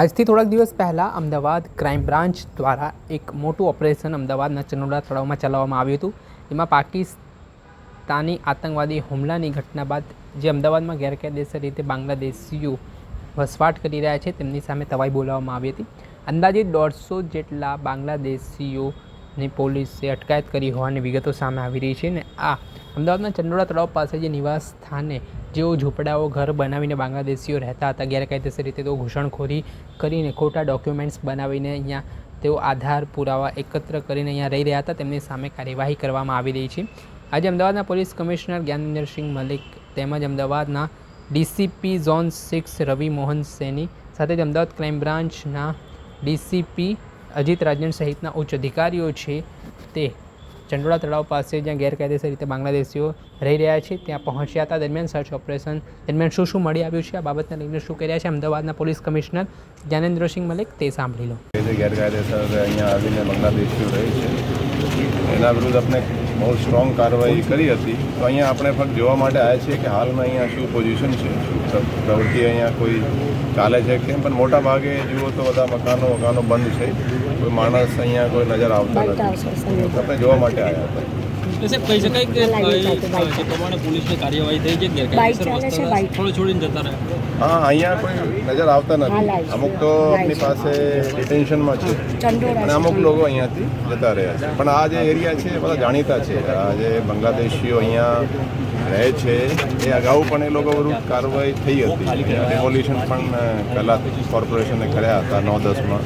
આજથી થોડાક દિવસ પહેલાં અમદાવાદ ક્રાઇમ બ્રાન્ચ દ્વારા એક મોટું ઓપરેશન અમદાવાદના ચનોડા તળાવમાં ચલાવવામાં આવ્યું હતું. એમાં પાકિસ્તાની આતંકવાદી હુમલાની ઘટના બાદ જે અમદાવાદમાં ગેરકાયદેસર રીતે બાંગ્લાદેશીઓ વસવાટ કરી રહ્યા છે, તેમની સામે તવાઈ બોલાવવામાં આવી હતી. અંદાજિત દોઢસો જેટલા બાંગ્લાદેશીઓની પોલીસે અટકાયત કરી હોવાની વિગતો સામે આવી રહી છે ને આ અમદાવાદના ચંડોળા તળાવ પાસે જે નિવાસ સ્થાને જેઓ ઝૂંપડાઓ, ઘર બનાવીને બાંગ્લાદેશીઓ રહેતા હતા, ગેરકાયદેસર રીતે તેઓ ઘૂસણખોરી કરીને ખોટા ડોક્યુમેન્ટ્સ બનાવીને અહીંયા તેઓ આધાર પુરાવા એકત્ર કરીને અહીંયા રહી રહ્યા હતા. તેમની સામે કાર્યવાહી કરવામાં આવી રહી છે. આજે અમદાવાદના પોલીસ કમિશનર જ્ઞાનેન્દ્રસિંહ મલિક તેમજ અમદાવાદના DCP zone six Ravi Mohan Saini સાથે જ અમદાવાદ ક્રાઇમ બ્રાન્ચના ડીસીપી અજીત રાજન સહિતના ઉચ્ચ અધિકારીઓ છે તે ચંડોળા તળાવ પાસે જ્યાં ગેરકાયદેસર રીતે બાંગ્લાદેશીઓ રહી રહ્યા છે, ત્યાં પહોંચ્યા હતા. દરમિયાન સર્ચ ઓપરેશન દરમિયાન શું શું મળી આવ્યું છે, આ બાબતને લઈને શું કર્યા છે, અમદાવાદના પોલીસ કમિશનર જ્ઞાનેન્દ્રસિંહ મલિક તે સાંભળી લો. ગેરકાયદેસર અહીંયા આવીને બાંગ્લાદેશીઓ રહે છે. એના વિરુદ્ધ આપણે બહુ સ્ટ્રોંગ કાર્યવાહી કરી હતી. તો અહીંયા આપણે ફક્ત જોવા માટે આવ્યા છીએ કે હાલમાં અહીંયા શું પોઝિશન છે? શું પ્રવૃત્તિ અહીંયા કોઈ ચાલે છે કેમ? પણ મોટા ભાગે જુઓ તો બધા મકાનો મકાનો બંધ છે. કોઈ માણસ અહીંયા કોઈ નજર આવતા નથી. આપણે જોવા માટે આવ્યા હતા. એટલે કહી શકાય કે જે પ્રમાણે પોલીસની કાર્યવાહી થઈ છે ગેરકાયદેસર વસ્તુને થોડી છોડીને જતા રહ્યા હા અહીંયા કોઈ નજર આવતા નથી. અમુક તો આપણી પાસે ડિટેન્શનમાં છે અને અમુક લોકો અહીંયાથી જતા રહ્યા છે. પણ આ જે એરિયા છે એ બધા જાણીતા છે. આ જે બાંગ્લાદેશીઓ અહીંયા રહે છે એ અગાઉ પણ એ લોકો વિરુદ્ધ કાર્યવાહી થઈ હતી. ડિમોલિશન પણ પહેલાં કોર્પોરેશને કર્યા હતા નવ દસમાં.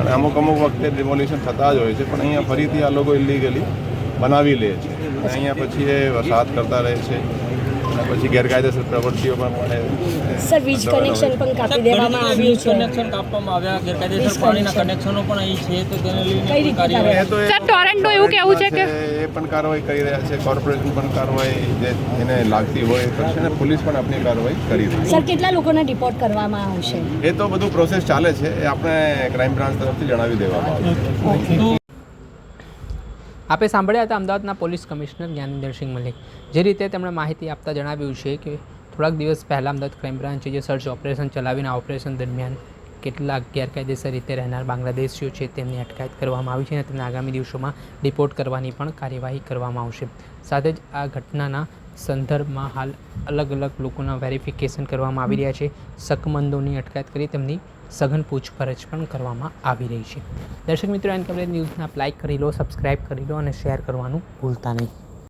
અને અમુક અમુક વખતે ડિમોલિશન થતા જ હોય છે પણ અહીંયા ફરીથી આ લોકો ઇલીગલી બનાવી લે છે. અને અહીંયા પછી એ વરસાદ કરતા રહે છે. અને પછી ગેરકાયદેસર પ્રવૃત્તિઓ પણ મળે સર વીજ કનેક્શન પણ કાપી દેવામાં આવ્યું છે. કનેક્શન કાપવામાં આવ્યા. ગેરકાયદેસર પાણીના કનેક્શનો પણ અહીં છે તો તેને લઈને કઈ રીતે કાર્યવાહી તો સર, ટોરેન્ટો એવું કેવું છે કે- એ પણ કાર્યવાહી કરી રહ્યા છે. કોર્પોરેશન પણ કાર્યવાહી જે એને લાગતી હોય એ કરશે અને પોલીસ પણ આપણી કાર્યવાહી કરી રહી સર કેટલા લોકોને રિપોર્ટ કરવામાં આવશે? એ તો બધું પ્રોસેસ ચાલે છે. એ આપણે ક્રાઇમ બ્રાન્ચ તરફથી જણાવી દેવામાં આવશે. આપે સાંભળ્યા હતા અમદાવાદના પોલીસ કમિશનર જ્ઞાનેન્દ્રસિંહ મલિક, જે રીતે તેમણે માહિતી આપતા જણાવ્યું છે કે થોડાક દિવસ પહેલાં અમદાવાદ ક્રાઇમ બ્રાન્ચે જે સર્ચ ઓપરેશન ચલાવીને ઓપરેશન દરમિયાન કેટલાક ગેરકાયદેસર રીતે રહેનાર બાંગ્લાદેશીઓ છે તેમની અટકાયત કરવામાં આવી છે અને તેમને આગામી દિવસોમાં ડિપોર્ટ કરવાની પણ કાર્યવાહી કરવામાં આવશે. સાથે જ આ ઘટનાના સંદર્ભમાં હાલ અલગ અલગ લોકોના વેરિફિકેશન કરવામાં આવી રહ્યા છે. શકમંદોની અટકાયત કરી તેમની સઘન પૂછપરછ પણ કરવામાં આવી રહી છે. દર્શક મિત્રો, એન કવરેજ ન્યૂઝને આપ લાઇક કરી લો સબસ્ક્રાઇબ કરી લો અને શેર કરવાનું ભૂલતા નહીં.